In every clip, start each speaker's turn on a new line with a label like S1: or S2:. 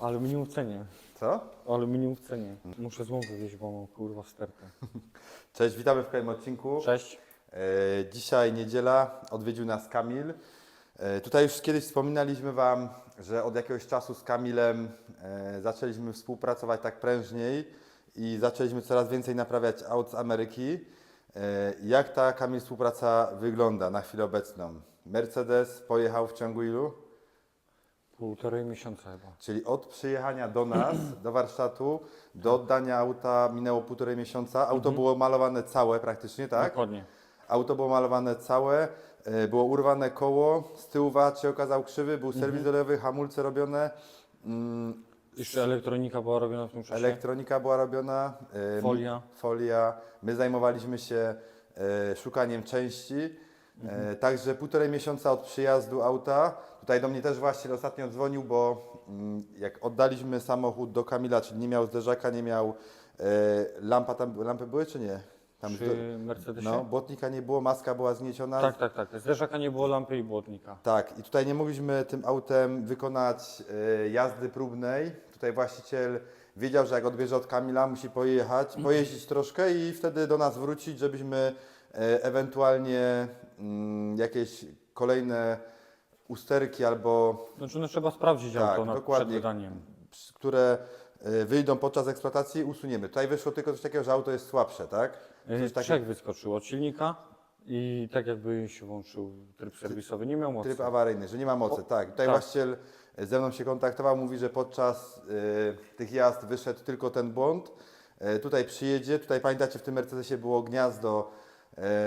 S1: Aluminium w cenie.
S2: Co?
S1: Aluminium w cenie. Muszę złą wywieźć, bo mam kurwa stertę.
S2: Cześć, witamy w kolejnym odcinku.
S1: Cześć.
S2: E, dzisiaj niedziela, odwiedził nas Kamil. E, tutaj już kiedyś wspominaliśmy Wam, że od jakiegoś czasu z Kamilem e, zaczęliśmy współpracować tak prężniej i zaczęliśmy coraz więcej naprawiać aut z Ameryki. E, jak ta Kamil współpraca wygląda na chwilę obecną? Mercedes pojechał w ciągu ilu?
S1: Półtorej miesiąca chyba.
S2: Czyli od przyjechania do nas, do warsztatu, do oddania auta minęło półtorej miesiąca. Auto było malowane całe praktycznie, tak?
S1: Dokładnie.
S2: Auto było malowane całe, e, było urwane koło, z tyłu VAT się okazał krzywy, był serwis olejowy, hamulce robione, mm,
S1: Jeszcze elektronika była robiona w tym czasie.
S2: elektronika była robiona, e,
S1: Folia.
S2: folia. My zajmowaliśmy się e, szukaniem części. E, także półtorej miesiąca od przyjazdu auta. Tutaj do mnie też właściciel ostatnio dzwonił, bo mm, jak oddaliśmy samochód do Kamila, czyli nie miał zderzaka, nie miał e, lampa tam, lampy były czy nie? Tam
S1: Przy Mercedesie?
S2: no, błotnika nie było, maska była zgnieciona.
S1: Tak, tak, tak. Zderzaka nie było lampy i błotnika.
S2: Tak, i tutaj nie mogliśmy tym autem wykonać e, jazdy próbnej. Tutaj właściciel wiedział, że jak odbierze od Kamila, musi pojechać, pojeździć troszkę i wtedy do nas wrócić, żebyśmy ewentualnie mm, jakieś kolejne usterki albo
S1: Znaczy no trzeba sprawdzić
S2: Tak,
S1: auto
S2: dokładnie.
S1: przed wydaniem.
S2: które e, wyjdą podczas eksploatacji, usuniemy. Tutaj wyszło tylko coś takiego, że auto jest słabsze, tak?
S1: Yy,
S2: Coś
S1: Trzech wyskoczyło od silnika i tak jakby się włączył tryb serwisowy. Nie miał mocy.
S2: Tryb awaryjny, że nie ma mocy,
S1: O,
S2: tak. Tutaj
S1: tak.
S2: właściciel ze mną się kontaktował, mówi, że podczas y, tych jazd wyszedł tylko ten błąd. Y, tutaj przyjedzie, tutaj pamiętacie, w tym Mercedesie było gniazdo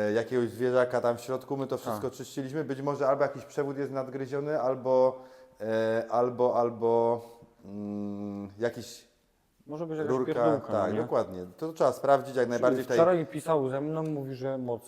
S2: y, jakiegoś zwierzaka tam w środku, my to wszystko
S1: Tak.
S2: czyściliśmy. Być może albo jakiś przewód jest nadgryziony, albo, y, albo, albo mm, jakiś
S1: Może być jakaś
S2: rurka.
S1: pierdółka,
S2: Tak,
S1: no nie?
S2: dokładnie. To trzeba sprawdzić jak najbardziej. Tutaj,
S1: Wczoraj pisał ze mną, mówi, że moc.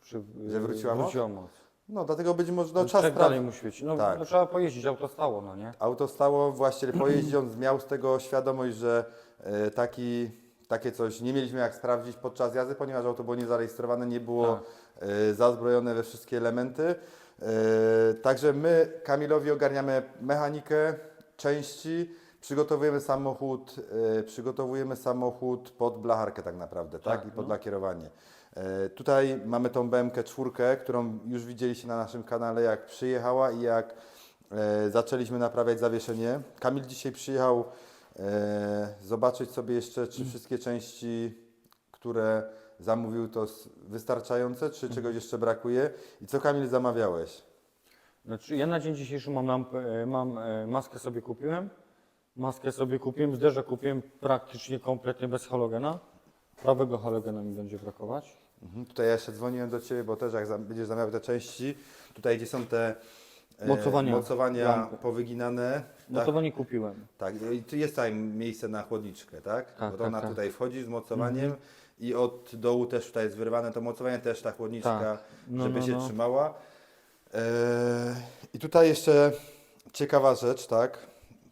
S1: Przy,
S2: Że wróciła moc?
S1: moc?
S2: no dlatego być może no,
S1: No,
S2: czas
S1: tak
S2: sprawdzić.
S1: dalej mu świeci. No,
S2: Tak.
S1: no trzeba pojeździć, auto stało, no nie?
S2: Auto stało, właściciel pojeździąc miał z tego świadomość, że e, taki, takie coś nie mieliśmy jak sprawdzić podczas jazdy, ponieważ auto było niezarejestrowane, nie było e, zazbrojone we wszystkie elementy. E, Także my Kamilowi ogarniamy mechanikę, części, przygotowujemy samochód, e, przygotowujemy samochód pod blacharkę tak naprawdę, tak?
S1: Tak,
S2: I pod
S1: no.
S2: lakierowanie. E, Tutaj mamy tą BMK czwórkę, którą już widzieliście na naszym kanale, jak przyjechała i jak e, zaczęliśmy naprawiać zawieszenie. Kamil dzisiaj przyjechał zobaczyć sobie jeszcze, czy wszystkie części, które zamówił, to wystarczające, czy czegoś jeszcze brakuje. I co Kamil zamawiałeś?
S1: Znaczy, ja na dzień dzisiejszy mam lampę, e, mam e, maskę sobie kupiłem. Maskę sobie kupiłem, zderzak kupiłem praktycznie kompletnie bez halogena. Prawego halogena mi będzie brakować.
S2: Mhm. Tutaj ja jeszcze dzwoniłem do Ciebie, bo też jak będziesz zamawiał te części, tutaj gdzie są te e,
S1: Mocowania.
S2: mocowania
S1: Lampy.
S2: powyginane.
S1: No
S2: tak,
S1: to nie kupiłem.
S2: tak, i tu jest tutaj miejsce na chłodniczkę, tak?
S1: Tak,
S2: Bo
S1: tak,
S2: ona
S1: tak.
S2: tutaj wchodzi z mocowaniem i od dołu też tutaj jest wyrwane to mocowanie, też ta chłodniczka,
S1: Tak. No,
S2: żeby
S1: no,
S2: się
S1: no.
S2: trzymała. E, I tutaj jeszcze ciekawa rzecz, tak?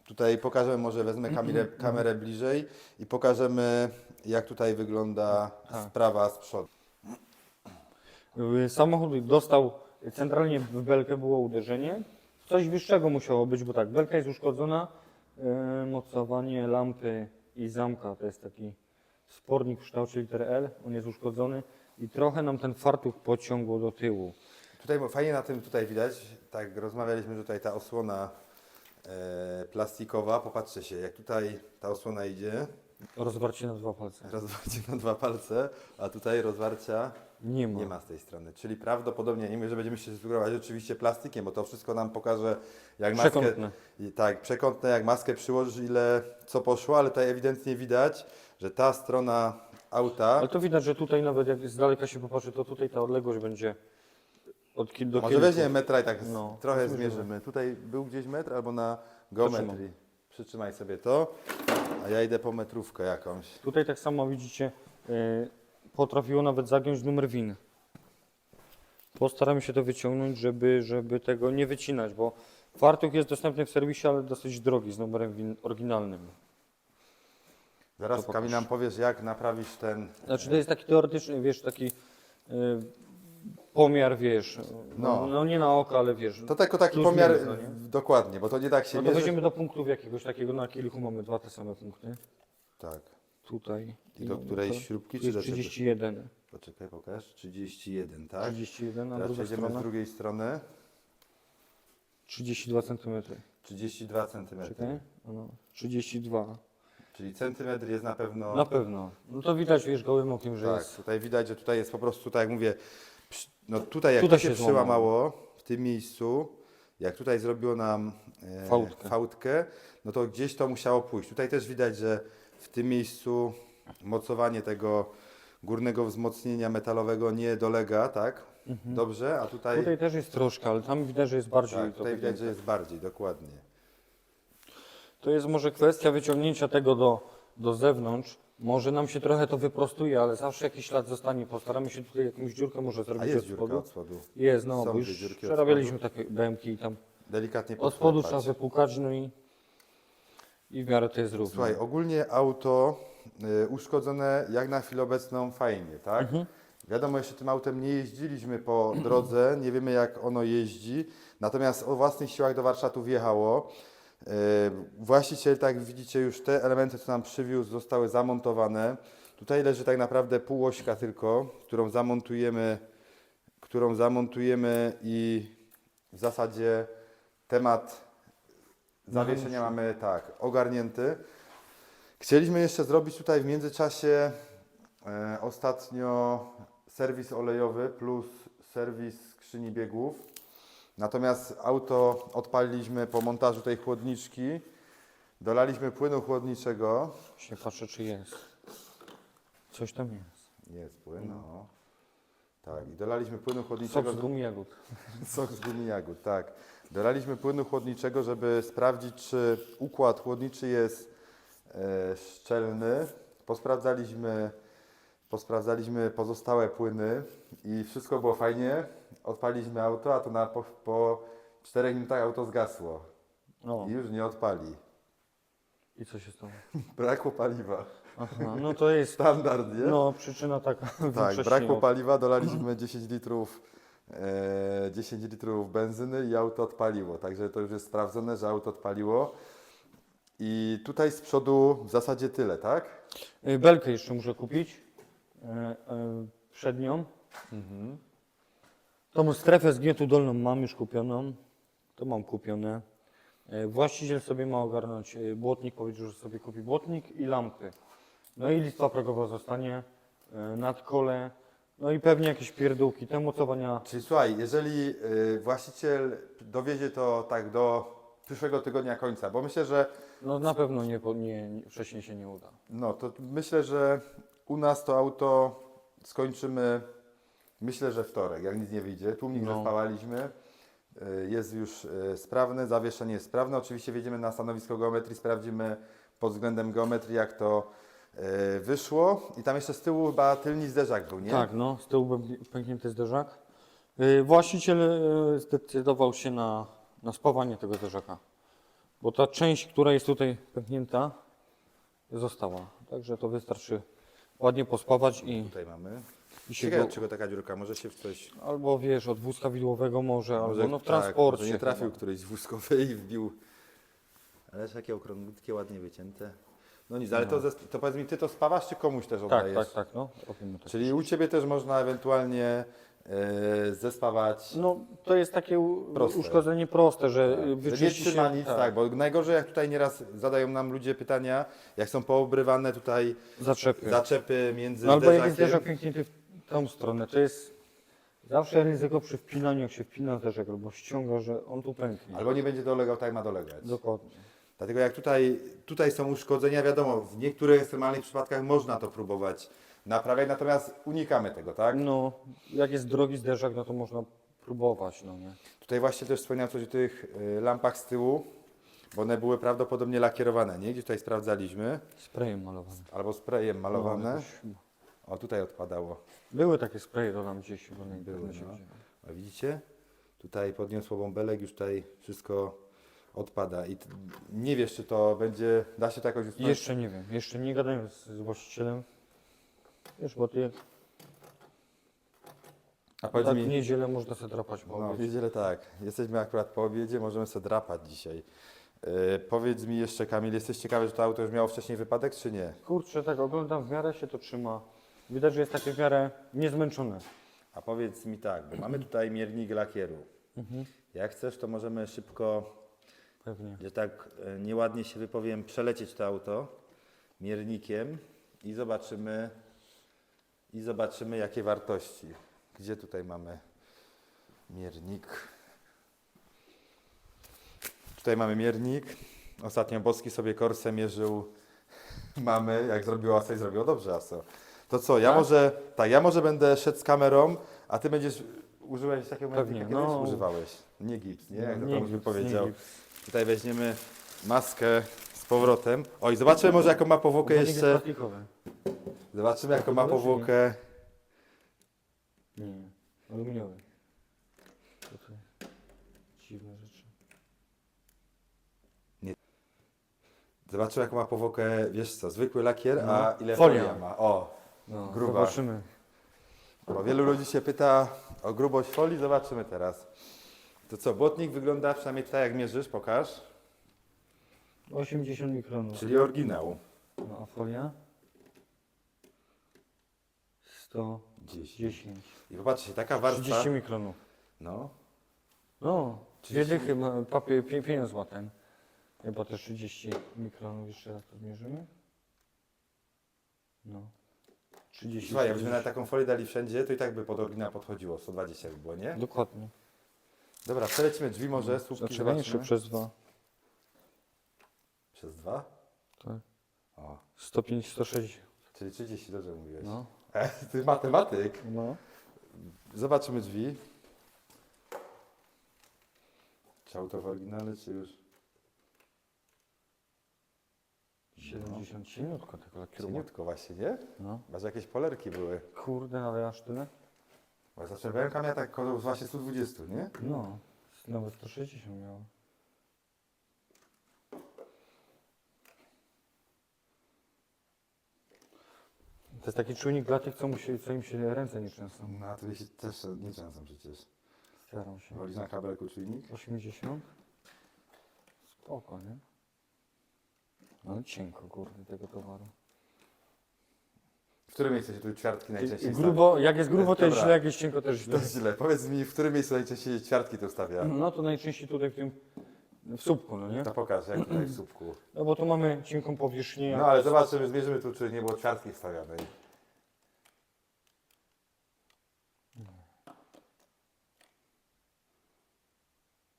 S2: Tutaj pokażemy, może wezmę kamerę, kamerę bliżej i pokażemy, jak tutaj wygląda
S1: Tak.
S2: sprawa z przodu.
S1: Y, Samochód dostał, centralnie w belkę było uderzenie. Coś wyższego musiało być, bo tak, belka jest uszkodzona, y, mocowanie lampy i zamka to jest taki spornik w kształcie litery L, on jest uszkodzony i trochę nam ten fartuch pociągło do tyłu.
S2: Tutaj bo fajnie na tym tutaj widać, tak rozmawialiśmy, że tutaj ta osłona e, plastikowa, popatrzcie się, jak tutaj ta osłona idzie,
S1: Rozwarcie na dwa palce.
S2: rozwarcie na dwa palce, a tutaj rozwarcia
S1: Nie ma.
S2: nie ma z tej strony. Czyli prawdopodobnie, nie mówię, że będziemy się sugerować oczywiście plastikiem, bo to wszystko nam pokaże, jak maskę,
S1: Przekątne.
S2: i tak, przekątne, jak maskę przyłożysz, ile co poszło, ale tutaj ewidentnie widać, że ta strona auta,
S1: Ale to widać, że tutaj nawet jak z daleka się popatrzy, to tutaj ta odległość będzie od kil do
S2: może
S1: kilku.
S2: weźmiemy metra i tak z-
S1: No,
S2: trochę
S1: zmierzymy.
S2: zmierzymy. Tutaj był gdzieś metr albo na geometrii. Przytrzymaj sobie to, a ja idę po metrówkę jakąś.
S1: Tutaj tak samo widzicie, y, potrafiło nawet zagiąć numer win. Postaramy się to wyciągnąć, żeby, żeby tego nie wycinać, bo fartuch jest dostępny w serwisie, ale dosyć drogi, z numerem win oryginalnym.
S2: Zaraz
S1: To
S2: Kamil nam powiesz, jak naprawisz ten...
S1: Znaczy to jest taki teoretyczny, wiesz, taki y, pomiar, wiesz, no,
S2: No.
S1: no nie na oko, ale wiesz,
S2: To tylko taki
S1: Plus
S2: pomiar,
S1: minus, no nie?
S2: dokładnie, bo to nie tak się
S1: no to
S2: mierzy.
S1: wejdziemy do punktów jakiegoś takiego, na kilku mamy dwa te same punkty.
S2: Tak.
S1: Tutaj.
S2: I do
S1: no,
S2: której śrubki, czy do czego?
S1: 31.
S2: Poczekaj, pokaż. 31, tak?
S1: 31, a
S2: Teraz
S1: druga
S2: przejdziemy z
S1: strona
S2: drugiej strony.
S1: 32 cm.
S2: 32 cm.
S1: Czekaj. No, 32.
S2: Czyli centymetr jest na pewno.
S1: Na pewno. No to widać, wiesz, gołym okiem, że
S2: tak,
S1: jest.
S2: tutaj widać, że tutaj jest po prostu, tak jak mówię, przy- no tutaj jak
S1: Tutaj
S2: to się
S1: się
S2: przełamało w tym miejscu, jak tutaj zrobiło nam e,
S1: Fałdkę.
S2: fałdkę, no to gdzieś to musiało pójść. Tutaj też widać, że w tym miejscu mocowanie tego górnego wzmocnienia metalowego nie dolega, tak? Dobrze, a tutaj,
S1: Tutaj też jest troszkę, ale tam widać, że jest bardziej.
S2: tak, tutaj widać, że jest bardziej, dokładnie.
S1: To jest może kwestia wyciągnięcia tego do, do zewnątrz. Może nam się trochę to wyprostuje, ale zawsze jakiś ślad zostanie. Postaramy się tutaj jakąś dziurkę może
S2: A
S1: zrobić
S2: jest
S1: od
S2: dziurka
S1: spodu.
S2: od spodu.
S1: Jest, no,
S2: Są
S1: bo
S2: dwie
S1: już
S2: dziurki od
S1: przerabialiśmy takie bębki i tam
S2: Delikatnie
S1: od spodu trzeba wypukać, no i, i w miarę to jest równo.
S2: Słuchaj, ogólnie auto y, uszkodzone jak na chwilę obecną fajnie, tak?
S1: Mhm.
S2: Wiadomo, jeszcze tym autem nie jeździliśmy po drodze, nie wiemy jak ono jeździ, natomiast o własnych siłach do warsztatu wjechało. Y, Właściciel, tak jak widzicie, już te elementy, co nam przywiózł, zostały zamontowane. Tutaj leży tak naprawdę półośka tylko, którą zamontujemy, którą zamontujemy i w zasadzie temat zawieszenia mamy tak ogarnięty. Chcieliśmy jeszcze zrobić tutaj w międzyczasie e, ostatnio serwis olejowy plus serwis skrzyni biegów. Natomiast auto odpaliliśmy po montażu tej chłodniczki. Dolaliśmy płynu chłodniczego.
S1: Się patrzę, czy jest. Coś tam jest.
S2: Jest płyn, no. Tak, i dolaliśmy płynu chłodniczego.
S1: Sok z gumi jagód.
S2: Sok z gumi jagód, tak. Dolaliśmy płynu chłodniczego, żeby sprawdzić, czy układ chłodniczy jest e, szczelny. Posprawdzaliśmy, posprawdzaliśmy pozostałe płyny i wszystko było fajnie. Odpaliśmy auto, a to na, po, po 4 minutach auto zgasło
S1: No.
S2: i już nie odpali.
S1: I co się stało?
S2: Brakło paliwa.
S1: Aha, no to jest
S2: Standard, nie?
S1: no, przyczyna taka.
S2: Tak, brakło paliwa, dolaliśmy 10 litrów, 10 litrów benzyny i auto odpaliło. Także to już jest sprawdzone, że auto odpaliło. I tutaj z przodu w zasadzie tyle, tak?
S1: Y, Belkę jeszcze muszę kupić. E, e, przednią. Tą strefę zgniętu dolną mam już kupioną. To mam kupione. E, Właściciel sobie ma ogarnąć e, błotnik, powiedział, że sobie kupi błotnik i lampy. No i listwa progowa zostanie, e, nadkole, no i pewnie jakieś pierdółki. Te mocowania
S2: Czyli słuchaj, jeżeli y, właściciel dowiezie to tak do przyszłego tygodnia końca, bo myślę, że
S1: no na pewno nie, po- nie, nie, wcześniej się nie uda.
S2: no to myślę, że u nas to auto skończymy myślę, że wtorek, jak nic nie wyjdzie. Tłumnik
S1: No.
S2: zespałaliśmy. y, Jest już y, sprawny, zawieszenie jest sprawne. Oczywiście wjedziemy na stanowisko geometrii, sprawdzimy pod względem geometrii, jak to wyszło. I tam jeszcze z tyłu chyba tylny zderzak był, nie?
S1: Tak, no, z tyłu był pęknięty zderzak. Y, Właściciel y, zdecydował się na, na spawanie tego zderzaka, bo ta część, która jest tutaj pęknięta, została. Także to wystarczy ładnie pospawać i,
S2: Tutaj mamy.
S1: i się
S2: Ciekawe,
S1: go,
S2: czego taka dziurka, może się w coś...
S1: albo wiesz, od wózka widłowego może,
S2: Może,
S1: albo no w
S2: tak,
S1: transporcie.
S2: może nie trafił
S1: chyba.
S2: któryś z wózkowej i wbił. Ale takie okrągłutkie, ładnie wycięte. No nic, ale to, zes- to powiedz mi, ty to spawasz, czy komuś też
S1: Tak,
S2: oddajesz?
S1: tak, tak, no. robimy tak.
S2: Czyli u Ciebie też można ewentualnie e, zespawać.
S1: No, to jest takie u,
S2: Proste.
S1: uszkodzenie proste, że
S2: Tak,
S1: y,
S2: że nie
S1: wyczyści
S2: trzyma
S1: się...
S2: nic, tak. bo najgorzej jak tutaj nieraz zadają nam ludzie pytania, jak są poobrywane tutaj
S1: Zaczepy.
S2: zaczepy między
S1: No albo jak jest
S2: zderzakiem.
S1: zderzak pęknięty w tą stronę, to jest zawsze ryzyko przy wpinaniu, jak się wpina zderzak albo ściąga, że on tu pęknie.
S2: Albo nie będzie dolegał tak ma dolegać.
S1: Dokładnie.
S2: Dlatego jak tutaj, tutaj są uszkodzenia, wiadomo, w niektórych ekstremalnych przypadkach można to próbować naprawiać, natomiast unikamy tego, tak?
S1: No, jak jest drogi zderzak, no to można próbować, no nie.
S2: Tutaj właśnie też wspomniałem coś o tych y, lampach z tyłu, bo one były prawdopodobnie lakierowane, nie? Gdzie tutaj sprawdzaliśmy,
S1: Sprayem malowane.
S2: albo sprayem malowane.
S1: No, jakoś-
S2: O, tutaj odpadało.
S1: były takie spraye, to tam gdzieś chyba na
S2: Były, no. A widzicie? Tutaj podniosło bąbelek, już tutaj wszystko odpada. I t- nie wiesz, czy to będzie, da się to jakoś usunąć?
S1: Jeszcze nie wiem, jeszcze nie gadałem z, z właścicielem. Wiesz, bo ty
S2: A powiedz
S1: tak
S2: mi,
S1: w niedzielę można sobie drapać po
S2: no w niedzielę tak, jesteśmy akurat po obiedzie, możemy sobie drapać dzisiaj. Yy, powiedz mi jeszcze Kamil, jesteś ciekawy, że to auto już miało wcześniej wypadek, czy nie?
S1: Kurczę, tak oglądam, w miarę się to trzyma. Widać, że jest takie w miarę niezmęczone.
S2: A powiedz mi tak, bo mamy tutaj miernik lakieru. Jak chcesz, to możemy szybko,
S1: Pewnie.
S2: że tak e, nieładnie się wypowiem, przelecieć to auto miernikiem i zobaczymy, i zobaczymy jakie wartości. Gdzie tutaj mamy miernik? Tutaj mamy miernik. Ostatnio Boski sobie korsę mierzył mamy, jak zrobiło ASO i zrobiło dobrze ASO. To co, ja
S1: Tak?
S2: może, tak, ja może będę szedł z kamerą, a ty będziesz, użyłeś takiego
S1: Pewnie,
S2: miernika,
S1: no.
S2: no. używałeś? Nie gips, nie? Jak to
S1: Nie
S2: powiedział.
S1: gips.
S2: Tutaj weźmiemy maskę z powrotem. Oj, zobaczymy może jaką ma powłokę
S1: jest
S2: jeszcze.
S1: plastikowy.
S2: Zobaczymy jaką ma
S1: nie?
S2: powłokę.
S1: Nie, aluminiowy. Dziwne rzeczy.
S2: Zobaczymy jaką ma powłokę, wiesz co, zwykły lakier, a
S1: No.
S2: ile
S1: Folia.
S2: folia ma. O,
S1: No,
S2: Gruba.
S1: Zobaczymy.
S2: bo wielu ludzi się pyta o grubość folii, zobaczymy teraz. To co, błotnik wygląda przynajmniej tak jak mierzysz, pokaż.
S1: 80 mikronów.
S2: Czyli oryginał.
S1: No, a folia? 110.
S2: I popatrzcie, taka warstwa.
S1: 30 mikronów.
S2: No,
S1: No,
S2: 30.
S1: dwie dychy, ma- papier, pie- pieniądz ma ten. Chyba też 30 mikronów, jeszcze raz to zmierzymy. No. 30.
S2: słuchaj, jakbyśmy na taką folię dali wszędzie, to i tak by pod oryginał podchodziło, 120 by było, nie?
S1: Dokładnie.
S2: Dobra, przelecimy drzwi może, słupki
S1: Znaczy większe
S2: zobaczymy.
S1: przez dwa.
S2: Przez dwa?
S1: Tak.
S2: O,
S1: 105, 160.
S2: czyli 30, dobrze mówiłeś.
S1: No.
S2: E, ty matematyk.
S1: No.
S2: Zobaczymy drzwi. Czy auto w oryginale, czy już?
S1: 70 cieniutko tego lakieru.
S2: Cieniutko właśnie, nie?
S1: No.
S2: Że jakieś polerki były.
S1: Kurde, ale aż tyle?
S2: Bo zawsze BMK miała tak koło właśnie 120, nie?
S1: No. Nawet 160 miało. To jest taki czujnik dla tych, co, mu się, co im się ręce nie trzęsą.
S2: No, a tu się też nie często przecież.
S1: Staram się.
S2: Wolisz na kabelku czujnik?
S1: 80? Spoko, nie? Ale cienko, kurde, tego towaru.
S2: Którym miejscu się tu ćwiartki najczęściej
S1: Grubo, jak jest grubo, to jest
S2: Dobra.
S1: źle, jak jest cienko, też
S2: stawia?
S1: źle.
S2: To źle. Powiedz mi, w którym miejscu najczęściej ćwiartki tu stawia?
S1: No to najczęściej tutaj w tym, w słupku, no nie?
S2: To pokaż, jak tutaj w słupku.
S1: No bo tu mamy cienką powierzchnię.
S2: No ale zobaczymy, zmierzymy tu, czy nie było ćwiartki wstawianej.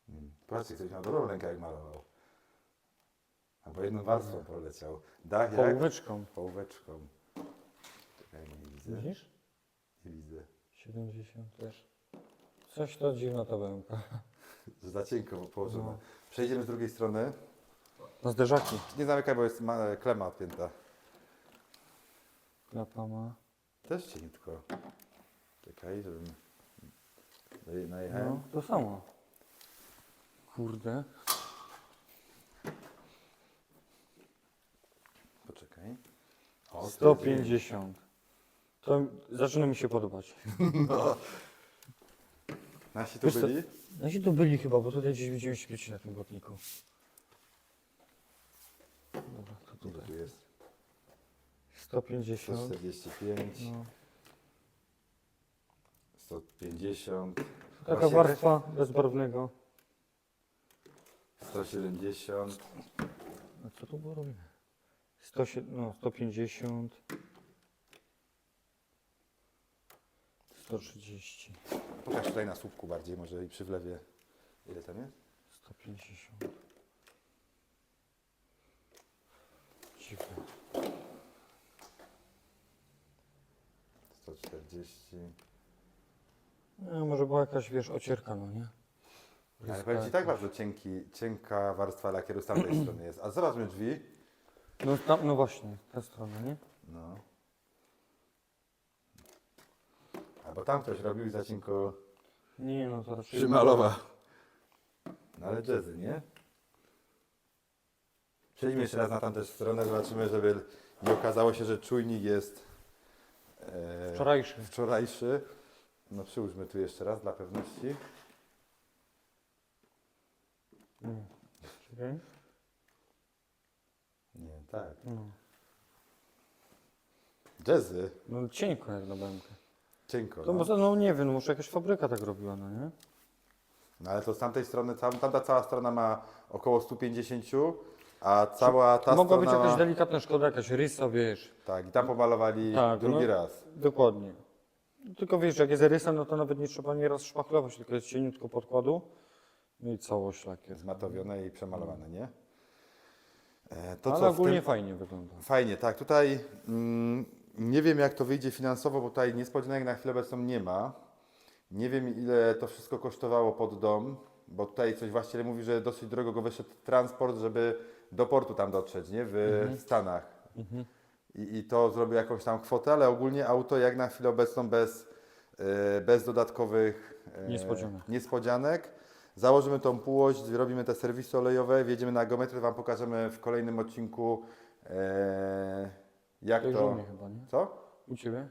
S2: Hmm. Patrzcie, ktoś miał dobrą rękę, jak malował. Albo jedną warstwą poleciał. Dach jak?
S1: Połóweczką.
S2: Połóweczką. Czekaj, nie widzę.
S1: Widzisz?
S2: Nie widzę.
S1: 70 też. Coś to dziwna ta bębka.
S2: Za cienko położona.
S1: No.
S2: Przejdziemy z drugiej strony.
S1: Na zderzaki.
S2: Nie zamykaj, bo jest ma, klema odpięta.
S1: Klapa ma.
S2: Też cieniutko. Czekaj, żebym naje- najechałem.
S1: No, to samo. Kurde.
S2: Poczekaj. O,
S1: 150. To zaczyna mi się podobać.
S2: Nasi tu
S1: Wiesz co?
S2: byli?
S1: Nasi tu byli chyba, bo tutaj gdzieś widziałem śmieci na tym botniku. Dobra, to
S2: Tu
S1: tutaj.
S2: jest
S1: 150.
S2: 145,
S1: No.
S2: 150,
S1: Taka
S2: Właśnie
S1: warstwa bezbarwnego.
S2: 170,
S1: A co tu było robione? 100, no, 150. 130.
S2: Pokaż tutaj na słupku bardziej, może i przy wlewie. Ile tam jest?
S1: 150. Dziwne.
S2: 140.
S1: No, może była jakaś, wiesz, ocierka, no nie?
S2: Ale powiem Ci tak bardzo cienki, cienka warstwa lakieru z tamtej strony jest. A zobaczmy drzwi.
S1: No, tam, no właśnie, ta strona, nie?
S2: No. Albo tam ktoś robił i za cienko
S1: Nie, no to raczej...
S2: przymalował. No ale jazzy, nie? Przejdźmy jeszcze raz na tamtą stronę, zobaczymy, żeby nie okazało się, że czujnik jest e,
S1: Wczorajszy.
S2: wczorajszy. No przyłóżmy tu jeszcze raz dla pewności.
S1: Nie. Czekaj.
S2: Nie, tak.
S1: No.
S2: Jazzy.
S1: no cienko jak na bębkę.
S2: Cienko.
S1: To
S2: No.
S1: może, no nie wiem, może jakaś fabryka tak robiła, no nie?
S2: no ale to z tamtej strony, tam, tamta cała strona ma około 150, a cała ta
S1: Mogła być
S2: strona
S1: jakaś
S2: ma...
S1: delikatna szkoda, jakaś rysa, wiesz.
S2: Tak, i tam pomalowali
S1: Tak,
S2: drugi
S1: no.
S2: raz.
S1: Dokładnie. Tylko wiesz, jak jest rysa, no to nawet nie trzeba nieraz szpachlować, tylko jest cieniutko podkładu. No i całość lakier.
S2: Zmatowione i przemalowane, nie? E, To
S1: Ale
S2: co, w
S1: ogólnie
S2: tym...
S1: fajnie wygląda.
S2: Fajnie, tak. Tutaj mm, nie wiem, jak to wyjdzie finansowo, bo tutaj niespodzianek na chwilę obecną nie ma. Nie wiem, ile to wszystko kosztowało pod dom, bo tutaj coś właściciel mówi, że dosyć drogo go wyszedł transport, żeby do portu tam dotrzeć, nie? W Stanach. I, I to zrobił jakąś tam kwotę, ale ogólnie auto jak na chwilę obecną bez, e, bez dodatkowych e,
S1: Niespodzianek.
S2: niespodzianek. Założymy tą półość, zrobimy te serwisy olejowe, wjedziemy na geometrię, Wam pokażemy w kolejnym odcinku e, jak
S1: To u mnie chyba, nie?
S2: Co?
S1: U Ciebie?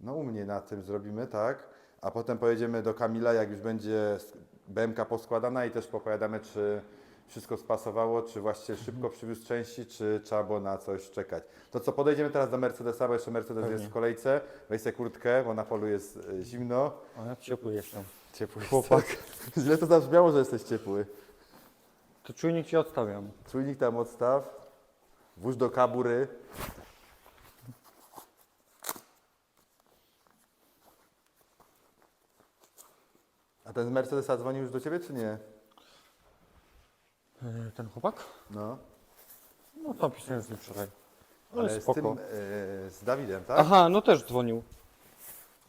S2: No u mnie na tym zrobimy, tak. A potem pojedziemy do Kamila, jak już będzie BMK poskładana i też popowiadamy, czy wszystko spasowało, czy właściwie szybko przywiózł części, czy trzeba było na coś czekać. To co, podejdziemy teraz do Mercedesa, bo jeszcze Mercedes
S1: Pewnie.
S2: jest w kolejce. Weź sobie kurtkę, bo na polu jest e, zimno.
S1: O, ja ciepły jestem.
S2: Ciepły
S1: Chłopak.
S2: jesteś. Źle to zabrzmiało, że jesteś ciepły.
S1: To czujnik Ci odstawiam.
S2: Czujnik tam odstaw. Włóż do kabury. Ten z Mercedesa dzwonił już do Ciebie, czy nie?
S1: E, Ten chłopak?
S2: No.
S1: No to pisałem z nim wczoraj. Ale,
S2: Ale z
S1: spoko.
S2: tym, e, z Dawidem, tak?
S1: Aha, no też dzwonił.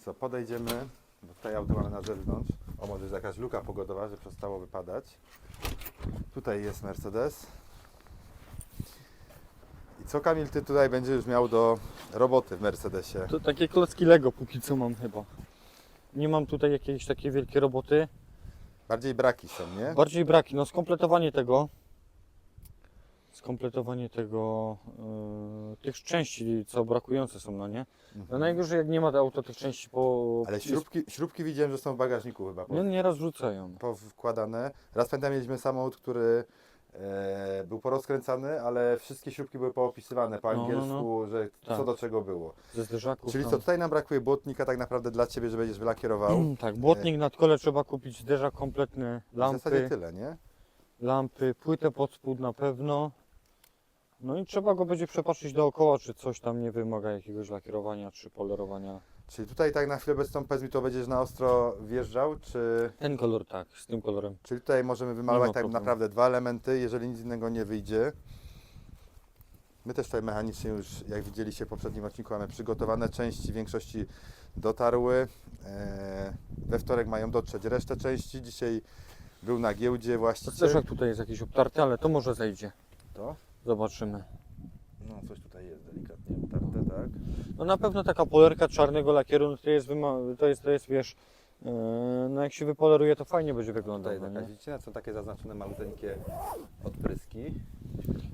S2: Co, podejdziemy, bo tutaj auto mamy na zewnątrz. O, może jest jakaś luka pogodowa, że przestało wypadać. Tutaj jest Mercedes. I co Kamil, Ty tutaj będziesz już miał do roboty w Mercedesie?
S1: To takie klocki Lego póki co mam chyba. Nie mam tutaj jakiejś takiej wielkiej roboty.
S2: Bardziej braki są, nie?
S1: Bardziej braki, no skompletowanie tego. Skompletowanie tego, yy, tych części, co brakujące są, no nie? No najgorzej jak nie ma to auto tych części po...
S2: Mhm. Ale śrubki, śrubki widziałem, że są w bagażniku chyba
S1: No nieraz wrzucają.
S2: powkładane. Raz pamiętam, mieliśmy samochód, który e, był porozkręcany, ale wszystkie śrubki były poopisywane po
S1: No, no,
S2: angielsku, że co
S1: Tak.
S2: do czego było.
S1: Ze zderzaków.
S2: Czyli
S1: tam.
S2: co, tutaj nam brakuje błotnika tak naprawdę dla Ciebie, że będziesz wylakierował.
S1: tak, błotnik nad kole trzeba kupić, zderzak kompletny,
S2: W zasadzie
S1: lampy,
S2: tyle, nie?
S1: lampy, płytę pod spód na pewno. No i trzeba go będzie przepatrzyć dookoła, czy coś tam nie wymaga jakiegoś lakierowania, czy polerowania.
S2: Czyli tutaj tak na chwilę obecną, powiedz mi, to będziesz na ostro wjeżdżał, czy...
S1: Ten kolor tak, z tym kolorem.
S2: Czyli tutaj możemy
S1: Nie
S2: wymalować
S1: ma
S2: tak
S1: problemu.
S2: naprawdę dwa elementy, jeżeli nic innego nie wyjdzie. My też tutaj mechanicznie już, jak widzieliście w poprzednim odcinku, mamy przygotowane części, w większości dotarły. Eee, We wtorek mają dotrzeć resztę części. Dzisiaj był na giełdzie
S1: To
S2: właściciel.
S1: zderzak tutaj jest jakiś obtarty, ale to może zejdzie.
S2: To?
S1: Zobaczymy.
S2: No coś tutaj jest delikatnie obtarte, tak?
S1: No na pewno taka polerka czarnego lakieru, no to jest, to jest, to jest wiesz, yy, no jak się wypoleruje, to fajnie będzie wyglądać.
S2: Tutaj
S1: no
S2: taka,
S1: nie?
S2: widzicie, są takie zaznaczone maluteńkie odpryski.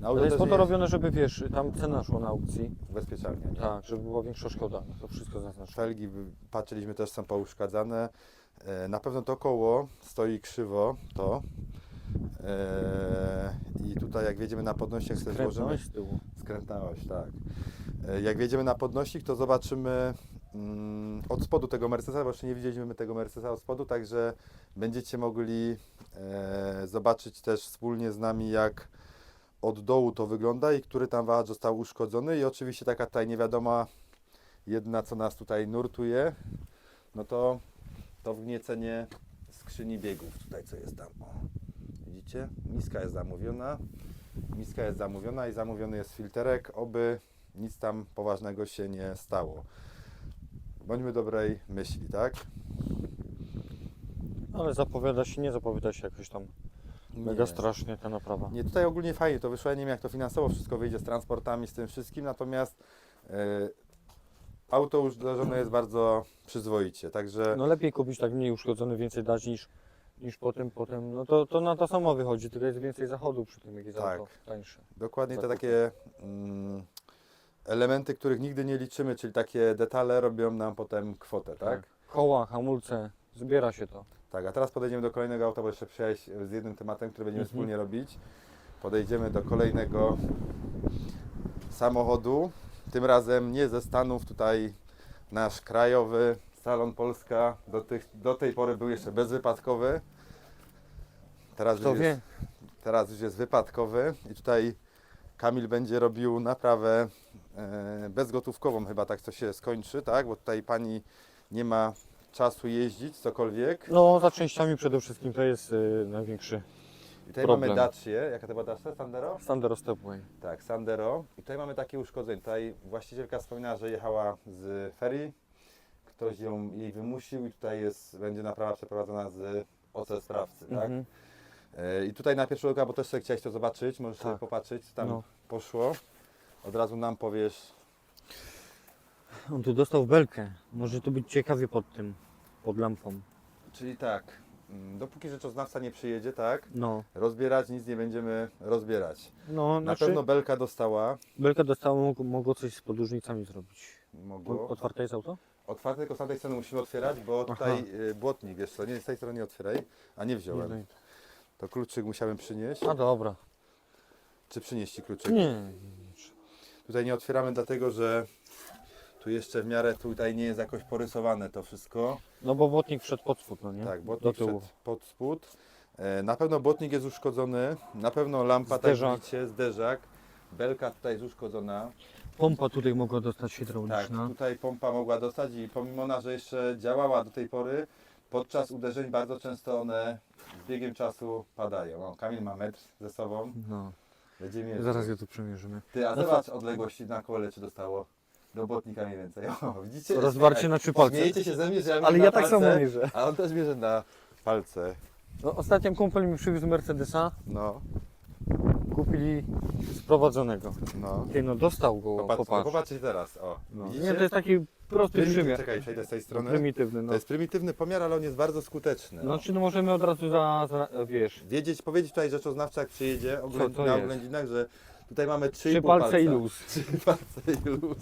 S2: Na
S1: To
S2: auto
S1: jest po to robione, żeby wiesz, tam cena szła na aukcji.
S2: ubezpieczalnia. nie?
S1: Tak, żeby była większa szkoda. No to wszystko zaznaczone.
S2: Felgi, patrzyliśmy, też są pouszkadzane. E, Na pewno to koło stoi krzywo, to. E, I tutaj jak wjedziemy na podnośnik, sobie złożymy
S1: skrętność,
S2: tak. E, Jak wjedziemy na podnośnik, to zobaczymy mm, od spodu tego Mercedesa, bo jeszcze nie widzieliśmy tego Mercedesa od spodu, także będziecie mogli e, zobaczyć też wspólnie z nami, jak od dołu to wygląda i który tam wahacz został uszkodzony. I oczywiście taka tutaj niewiadoma jedna, co nas tutaj nurtuje, no to to wgniecenie skrzyni biegów, tutaj co jest tam, o, widzicie, miska jest zamówiona, miska jest zamówiona i zamówiony jest filterek, oby nic tam poważnego się nie stało. Bądźmy dobrej myśli, tak?
S1: Ale zapowiada się, nie zapowiada się jakoś tam mega
S2: Nie.
S1: strasznie ta naprawa.
S2: Nie, tutaj ogólnie fajnie to wyszło. Ja nie wiem, jak to finansowo wszystko wyjdzie z transportami, z tym wszystkim, natomiast e, auto uderzone jest bardzo przyzwoicie, także
S1: No lepiej kupić tak mniej uszkodzony, więcej dać niż, niż potem, potem, no to, to na to samo wychodzi, tylko jest więcej zachodu przy tym, jak jest
S2: Tak.
S1: tańsze.
S2: dokładnie te takie mm, elementy, których nigdy nie liczymy, czyli takie detale robią nam potem kwotę, tak?
S1: koła, hamulce, zbiera się to.
S2: Tak, a teraz podejdziemy do kolejnego auta, bo jeszcze przyjechałeś z jednym tematem, który będziemy
S1: Mhm.
S2: wspólnie robić. Podejdziemy do kolejnego samochodu. Tym razem nie ze Stanów, tutaj nasz krajowy Salon Polska. Do, tych, do tej pory był jeszcze bezwypadkowy. Teraz
S1: Kto
S2: już
S1: wie?
S2: jest, teraz już jest wypadkowy i tutaj Kamil będzie robił naprawę e, bezgotówkową, chyba tak to się skończy, tak? Bo tutaj pani nie ma czasu jeździć, cokolwiek.
S1: No, za częściami przede wszystkim to jest y, największy
S2: I tutaj
S1: Problem.
S2: mamy Dacię, jaka to była Dacia? Sandero?
S1: Sandero Stepway.
S2: Tak, Sandero. I tutaj mamy takie uszkodzenie. Tutaj właścicielka wspominała, że jechała z ferii, ktoś ją jej wymusił i tutaj jest, będzie naprawa przeprowadzona z OC sprawcy, tak?
S1: Mhm.
S2: E, I tutaj na pierwszy rzut oka, bo też sobie chciałeś to zobaczyć, możesz sobie
S1: Tak.
S2: popatrzeć, co tam
S1: No.
S2: poszło. Od razu nam powiesz,
S1: On tu dostał belkę. Może tu być ciekawie pod tym, pod lampą.
S2: czyli tak, mm, dopóki rzeczoznawca nie przyjedzie, tak,
S1: No,
S2: rozbierać nic nie będziemy rozbierać.
S1: no,
S2: Na
S1: znaczy
S2: pewno belka dostała,
S1: belkę dostała, mogło, mogło coś z podłużnicami zrobić.
S2: mogło.
S1: Otwarte jest auto?
S2: Otwarte tylko z tamtej strony musimy otwierać, bo tutaj y, błotnik, wiesz co, nie, z tej strony nie otwieraj, a nie wziąłem.
S1: Nie,
S2: To kluczyk musiałem przynieść.
S1: A dobra.
S2: Czy przynieść Ci kluczyk?
S1: Nie.
S2: Tutaj nie otwieramy dlatego, że tu jeszcze w miarę tutaj nie jest jakoś porysowane to wszystko.
S1: No bo błotnik wszedł pod spód, no nie?
S2: Tak, błotnik wszedł pod spód. E, Na pewno błotnik jest uszkodzony, na pewno lampa
S1: Zderzak.
S2: tak widzicie, zderzak. Belka tutaj jest uszkodzona.
S1: Pompa tutaj mogła dostać
S2: Tak,
S1: hydrauliczna.
S2: tutaj pompa mogła dostać i pomimo na, że jeszcze działała do tej pory, podczas uderzeń bardzo często one z biegiem czasu padają. O, Kamil ma metr ze sobą,
S1: No.
S2: będzie mierzył.
S1: Zaraz je tu przemierzymy.
S2: Ty, a
S1: No
S2: zobacz odległości na kole, czy dostało do błotnika mniej więcej. O, widzicie?
S1: Rozwarcie na trzy palce.
S2: Śmiejecie się ze mnie, że ja
S1: Ale ja tak
S2: palce,
S1: samo mierzę.
S2: A on też mierzy na palce.
S1: No, ostatnio kumpel mi przywiózł Mercedesa.
S2: No,
S1: Kupili sprowadzonego.
S2: no.
S1: Ty, no dostał go,
S2: Popatrz,
S1: popatrz.
S2: popatrzcie teraz, o.
S1: No.
S2: Widzicie?
S1: Nie, to jest taki prosty
S2: Prymityw-
S1: przymiar.
S2: Czekaj, przejdę z tej strony.
S1: Prymitywny, no.
S2: To jest prymitywny pomiar, ale on jest bardzo skuteczny. No.
S1: No, czy no możemy od razu za, za wiesz,
S2: Wiedzieć, powiedzieć tutaj rzeczoznawca, jak przyjedzie oglę-
S1: Co to
S2: na
S1: jest?
S2: oględzinach, że tutaj mamy trzy,
S1: trzy palce i luz.
S2: Trzy palce i luz.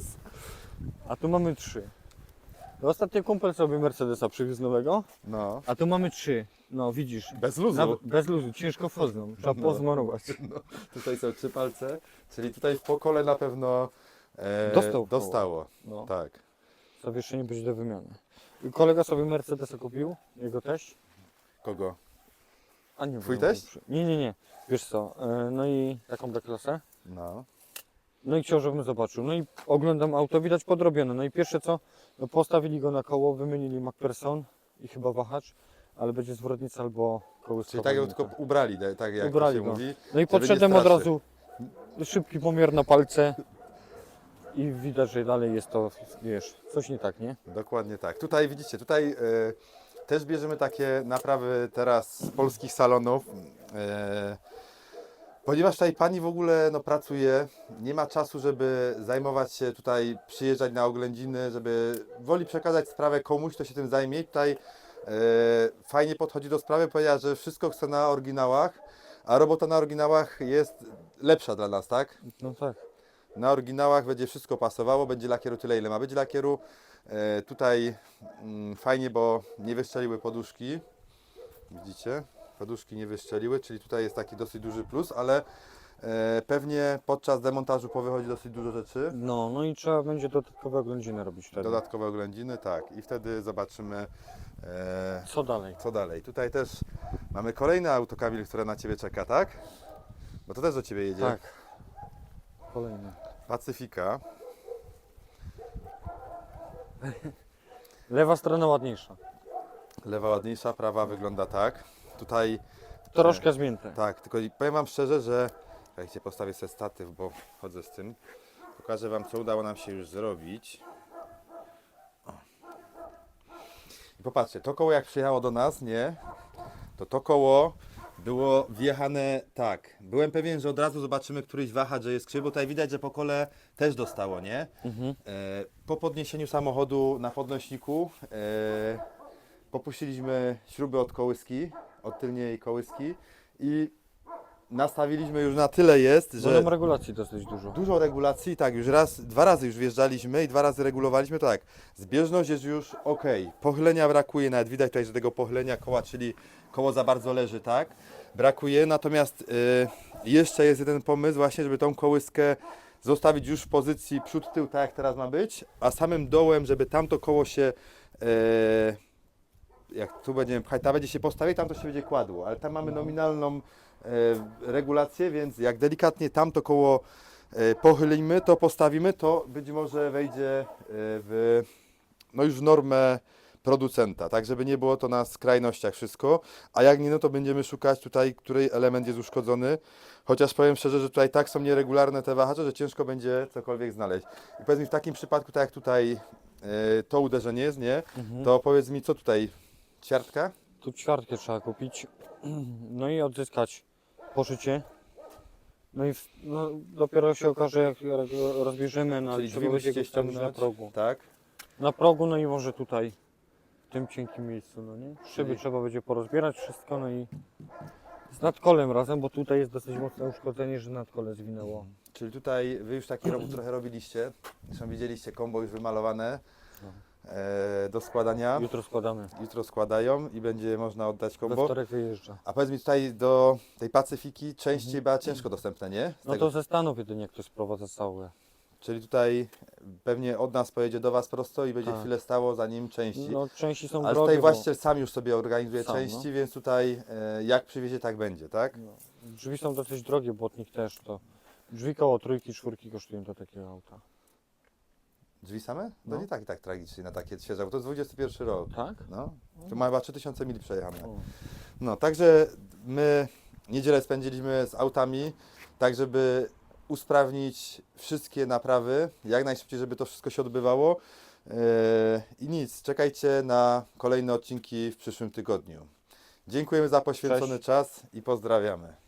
S1: A tu mamy trzy. No, Ostatnio kumpel sobie Mercedesa przywiózł nowego,
S2: No,
S1: a tu mamy trzy. No widzisz,
S2: bez luzu.
S1: Nawet bez luzu, ciężko wchodzą. Trzeba
S2: No.
S1: pozmarować.
S2: No, tutaj są trzy palce, czyli tutaj w pokole na pewno e,
S1: Dostał w koło.
S2: dostało.
S1: No.
S2: Tak.
S1: Zawieszenie będzie do wymiany. Kolega sobie Mercedesa kupił, jego teść.
S2: Kogo?
S1: A nie
S2: Twój
S1: wiem, przy- Nie, nie, nie. Wiesz co, e, no i taką B-klasę.
S2: No.
S1: No i chciał, żebym zobaczył. No i oglądam auto, widać podrobione. No i pierwsze co, no postawili go na koło, wymienili McPherson i chyba wahacz, ale będzie zwrotnica albo kołyska.
S2: Czyli tak ją tylko ubrali, tak tak jak
S1: Ubrali
S2: to się
S1: go.
S2: mówi.
S1: No i
S2: żeby nie
S1: podszedłem od razu, szybki pomiar na palce i widać, że dalej jest to, wiesz, coś nie tak, nie?
S2: Dokładnie tak. Tutaj widzicie, tutaj e, też bierzemy takie naprawy teraz z polskich salonów. E, ponieważ tutaj pani w ogóle no, pracuje, nie ma czasu, żeby zajmować się tutaj, przyjeżdżać na oględziny, żeby woli przekazać sprawę komuś, kto się tym zajmie. I tutaj e, fajnie podchodzi do sprawy, powiedziała, że wszystko chce na oryginałach, a robota na oryginałach jest lepsza dla nas, tak?
S1: No tak.
S2: Na oryginałach będzie wszystko pasowało, będzie lakieru tyle ile ma być lakieru. E, tutaj mm, fajnie, bo nie wystrzeliły poduszki. Widzicie? Poduszki nie wystrzeliły, czyli tutaj jest taki dosyć duży plus, ale e, pewnie podczas demontażu powychodzi dosyć dużo rzeczy.
S1: No, no i trzeba będzie dodatkowe oględziny robić wtedy.
S2: Dodatkowe oględziny, tak. I wtedy zobaczymy e,
S1: Co dalej?
S2: co dalej. Tutaj też mamy kolejne auto, Kamil, które na Ciebie czeka, tak? Bo to też do Ciebie jedzie.
S1: Tak. Kolejny.
S2: Pacyfika.
S1: Lewa strona ładniejsza.
S2: Lewa ładniejsza, prawa wygląda tak. Tutaj
S1: Troszkę zmięte.
S2: Tak, tylko powiem Wam szczerze, że jak postawię sobie statyw, bo chodzę z tym, pokażę Wam, co udało nam się już zrobić. O. I popatrzcie, to koło jak przyjechało do nas, nie? To to koło było wjechane tak. Byłem pewien, że od razu zobaczymy któryś wahacz, że jest krzywy, bo tutaj widać, że po kole też dostało, nie?
S1: Mhm.
S2: E, po podniesieniu samochodu na podnośniku e, popuściliśmy śruby od kołyski, od tylniej kołyski i nastawiliśmy już na tyle jest,
S1: Że...
S2: że
S1: Mam regulacji dosyć dużo.
S2: dużo regulacji, tak, już raz, dwa razy już wjeżdżaliśmy i dwa razy regulowaliśmy, to tak, zbieżność jest już ok, pochylenia brakuje, nawet widać tutaj, że tego pochylenia koła, czyli koło za bardzo leży, tak, brakuje, natomiast y, jeszcze jest jeden pomysł właśnie, żeby tą kołyskę zostawić już w pozycji przód-tył, tak jak teraz ma być, a samym dołem, żeby tamto koło się, y, jak tu będziemy pchać, ta będzie się postawić, tam to się będzie kładło, ale tam mamy nominalną e, regulację, więc jak delikatnie tamto koło e, pochylimy, to postawimy, to być może wejdzie e, w, no już w normę producenta, tak żeby nie było to na skrajnościach wszystko, a jak nie, no to będziemy szukać tutaj, który element jest uszkodzony, chociaż powiem szczerze, że tutaj tak są nieregularne te wahacze, że ciężko będzie cokolwiek znaleźć. I powiedz mi w takim przypadku, tak jak tutaj e, to uderzenie jest, nie,
S1: Mhm.
S2: to powiedz mi co tutaj, ćwiartka?
S1: Tu ćwiartkę trzeba kupić. No i odzyskać poszycie. No i w, no, dopiero się okaże, jak rozbierzemy, na
S2: Czyli
S1: trzeba
S2: drzwi
S1: będzie go ściągnąć na progu.
S2: tak?
S1: Na progu, no i może tutaj, tym cienkim miejscu, no nie? Szyby
S2: Czyli-
S1: trzeba będzie porozbierać wszystko, no i z nadkolem razem, bo tutaj jest dosyć mocne uszkodzenie, że nadkole zwinęło.
S2: Czyli tutaj wy już taki robót trochę robiliście. Zresztą widzieliście kombo już wymalowane
S1: No.
S2: e, do składania.
S1: Jutro składamy.
S2: Jutro składają i będzie można oddać
S1: We
S2: kombo.
S1: wtorek wyjeżdża.
S2: A powiedz mi tutaj do tej Pacyfiki częściej była ciężko dostępne, nie? Z
S1: No
S2: tego-
S1: to ze Stanów jedynie ktoś sprowadza całe.
S2: Czyli tutaj pewnie od nas pojedzie do Was prosto i będzie
S1: Tak.
S2: chwilę stało zanim części.
S1: No części są
S2: Ale
S1: drogie,
S2: tutaj właściciel sam już sobie organizuje
S1: Sam,
S2: części,
S1: no.
S2: więc tutaj e, jak przywiezie, tak będzie, tak?
S1: No. Drzwi są dosyć drogie, błotnik też to. Drzwi koło trójki, czwórki kosztują do takiego auta.
S2: Drzwi same? No,
S1: No.
S2: nie tak, tak tragicznie na takie świeże, to jest 21 rok.
S1: Tak?
S2: No, to ma chyba 3000 mil przejechane.
S1: O.
S2: No, także my niedzielę spędziliśmy z autami, tak żeby usprawnić wszystkie naprawy, jak najszybciej, żeby to wszystko się odbywało. Yy, I nic, czekajcie na kolejne odcinki w przyszłym tygodniu. Dziękujemy za poświęcony
S1: Cześć.
S2: czas i pozdrawiamy.